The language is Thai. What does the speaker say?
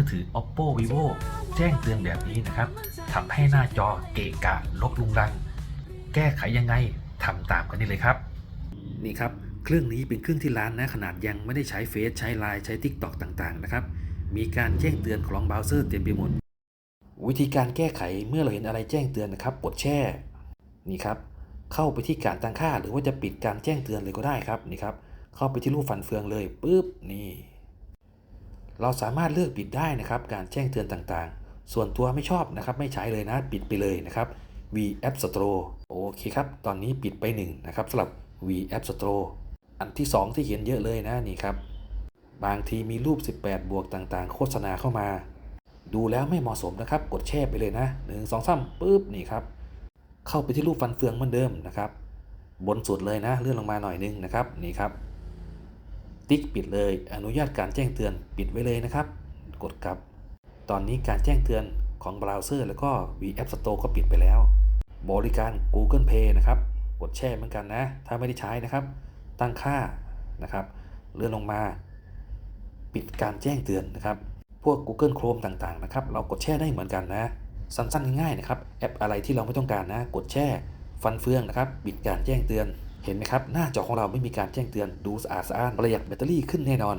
มือถือ oppo vivo แจ้งเตือนแบบนี้นะครับทำให้หน้าจอเกะกะลกลุงรัง แก้ไขยังไงทำตามกันนี่เลยครับ นี่ครับ เครื่องนี้เป็นเครื่องที่ร้านนะขนาดยังไม่ได้ใช้เฟซใช้ไลน์ใช้ Tik t o k ต่างๆนะครับ มีการแจ้งเตือนของเบราว์เซอร์เต็มไปหมด วิธีการแก้ไขเมื่อเราเห็นอะไรแจ้งเตือนนะครับกดแช่ นี่ครับ เข้าไปที่การตั้งค่าหรือว่าจะปิดการแจ้งเตือนเลยก็ได้ครับ นี่ครับ เข้าไปที่รูปฟันเฟืองเลยปุ๊บ นี่ เราสามารถเลือกปิดได้นะครับการแจ้งเตือนต่างๆ ส่วนตัวไม่ชอบนะครับไม่ใช้เลยนะปิดไปเลยนะครับ V App Store โอเคครับ ตอนนี้ปิดไปหนึ่งนะครับสำหรับ V App Store อันที่ 2 ที่เห็นเยอะเลยนะนี่ครับ บางทีมีรูป 18 บวกต่างๆ โฆษณาเข้ามา ดูแล้วไม่เหมาะสมนะครับ กดแช่ไปเลยนะ 1 2 3ปุ๊บนี่ครับ เข้าไปที่รูปฟันเฟืองเหมือนเดิมนะครับ บนสุดเลยนะ เลื่อนลงมาหน่อยนึงนะครับนี่ครับ ติ๊กปิดเลย อนุญาตการแจ้งเตือนปิดไว้เลยนะครับ กดครับ ตอนนี้การแจ้งเตือนของเบราว์เซอร์แล้วก็ V App Store ก็ปิดไปแล้ว บริการ Google Pay นะครับ กดแช่เหมือนกันนะ ถ้าไม่ได้ใช้นะครับ ตั้งค่านะครับ เลื่อนลงมา ปิดการแจ้งเตือนนะครับ พวก Google Chrome ต่างๆนะครับ เรากดแช่ได้เหมือนกันนะ สั้นๆง่ายๆนะครับ แอปอะไรที่เราไม่ต้องการนะ กดแช่ ฟันเฟืองนะครับ ปิดการแจ้งเตือน เห็นไหมครับ หน้าจอของเราไม่มีการแจ้งเตือนดูสะอาดสะอ้านประหยัดแบตเตอรี่ขึ้นแน่นอน